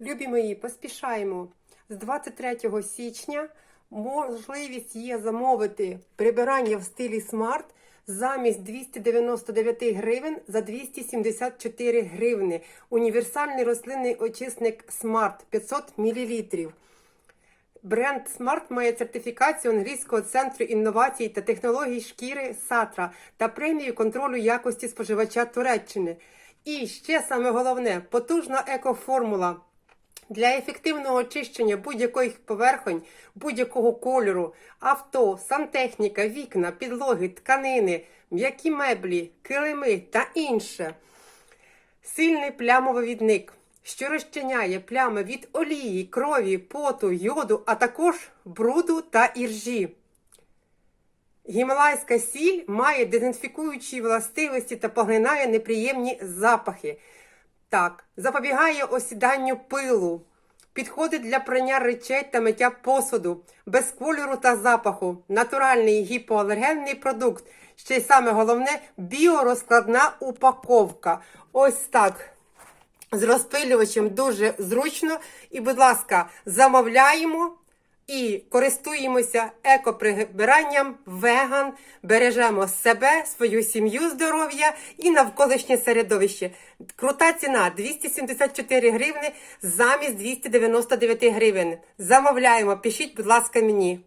Любі мої, поспішаємо. З 23 січня можливість є замовити прибирання в стилі смарт замість 299 гривень за 274 гривни. Універсальний рослинний очисник Смарт 500 мл. Бренд Smart має сертифікацію англійського центру інновацій та технологій шкіри Сатра та премію контролю якості споживача Туреччини. І ще саме головне потужна екоформула. Для ефективного очищення будь-яких поверхонь, будь-якого кольору, авто, сантехніка, вікна, підлоги, тканини, м'які меблі, килими та інше. Сильний плямовивідник, що розчиняє плями від олії, крові, поту, йоду, а також бруду та іржі. Гімалайська сіль має дезінфікуючі властивості та поглинає неприємні запахи. Так, запобігає осіданню пилу, підходить для прання речей та миття посуду, без кольору та запаху, натуральний гіпоалергенний продукт. Ще й саме головне біорозкладна упаковка. Ось так. З розпилювачем дуже зручно. І, будь ласка, замовляємо і користуємося екоприбиранням веган, бережемо себе, свою сім'ю, здоров'я і навколишнє середовище. Крута ціна 274 гривни замість 299 гривень. Замовляємо, пишіть, будь ласка, мені.